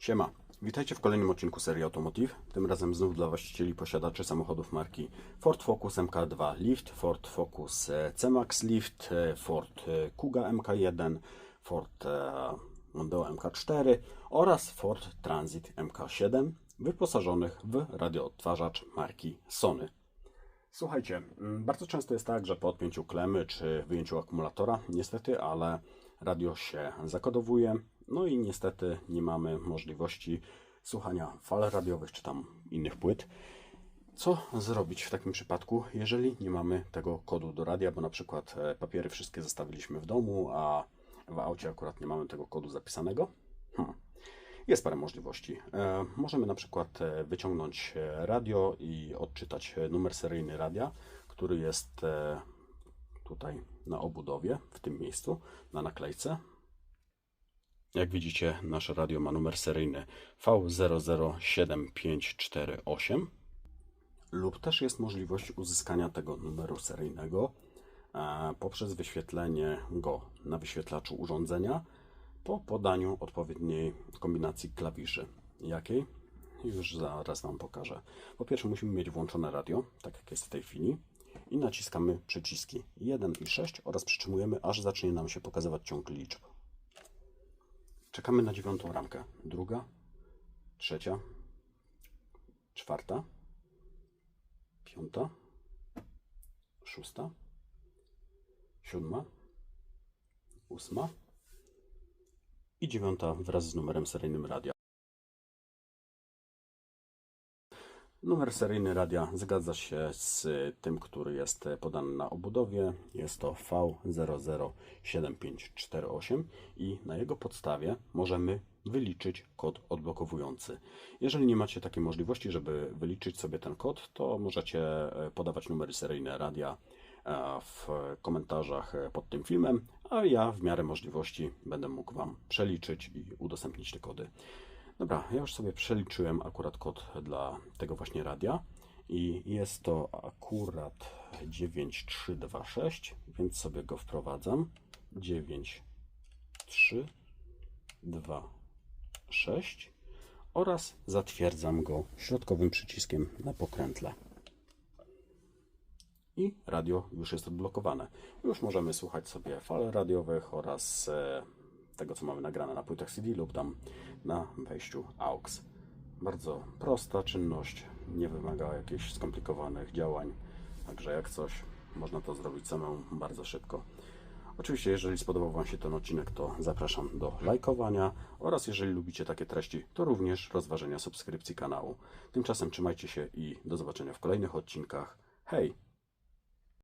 Siema, witajcie w kolejnym odcinku serii Automotive. Tym razem znów dla właścicieli posiadaczy samochodów marki Ford Focus MK2 Lift, Ford Focus e, C-Max Lift, e, Ford e, Kuga MK1, Ford Mondeo MK4 oraz Ford Transit MK7 wyposażonych w radioodtwarzacz marki Sony. Słuchajcie, mm, bardzo często jest tak, że po odpięciu klemy czy wyjęciu akumulatora, niestety, ale radio się zakodowuje, no i niestety nie mamy możliwości słuchania fal radiowych czy tam innych płyt. Co zrobić w takim przypadku, jeżeli nie mamy tego kodu do radia, bo na przykład e, papiery wszystkie zostawiliśmy w domu, a w aucie akurat nie mamy tego kodu zapisanego? Hmm. Jest parę możliwości. E, możemy na przykład e, wyciągnąć e, radio i odczytać numer seryjny radia, który jest tutaj na obudowie, w tym miejscu, na naklejce. Jak widzicie, nasze radio ma numer seryjny V007548 lub też jest możliwość uzyskania tego numeru seryjnego e, poprzez wyświetlenie go na wyświetlaczu urządzenia po podaniu odpowiedniej kombinacji klawiszy. Jakiej? Już zaraz Wam pokażę. Po pierwsze musimy mieć włączone radio, tak jak jest w tej chwili i naciskamy przyciski 1 i 6 oraz przytrzymujemy, aż zacznie nam się pokazywać ciąg liczb. Czekamy na dziewiątą ramkę. Druga, trzecia, czwarta, piąta, szósta, siódma, ósma i dziewiąta wraz z numerem seryjnym radia. Numer seryjny radia zgadza się z tym, który jest podany na obudowie. Jest to V007548 i na jego podstawie możemy wyliczyć kod odblokowujący. Jeżeli nie macie takiej możliwości, żeby wyliczyć sobie ten kod, to możecie e, podawać numery seryjne radia e, w komentarzach e, pod tym filmem, a ja w miarę możliwości będę mógł Wam przeliczyć i udostępnić te kody. Dobra, ja już sobie przeliczyłem akurat kod dla tego właśnie radia i jest to akurat 9326, więc sobie go wprowadzam. 9326 oraz zatwierdzam go środkowym przyciskiem na pokrętle. I radio już jest odblokowane. Już możemy słuchać sobie fal radiowych oraz e, tego, co mamy nagrane na płytach CD lub tam na wejściu AUX. Bardzo prosta czynność, nie wymaga jakichś skomplikowanych działań, także jak coś, można to zrobić samemu bardzo szybko. Oczywiście, jeżeli spodobał Wam się ten odcinek, to zapraszam do lajkowania oraz jeżeli lubicie takie treści, to również rozważenia subskrypcji kanału. Tymczasem trzymajcie się i do zobaczenia w kolejnych odcinkach. Hej!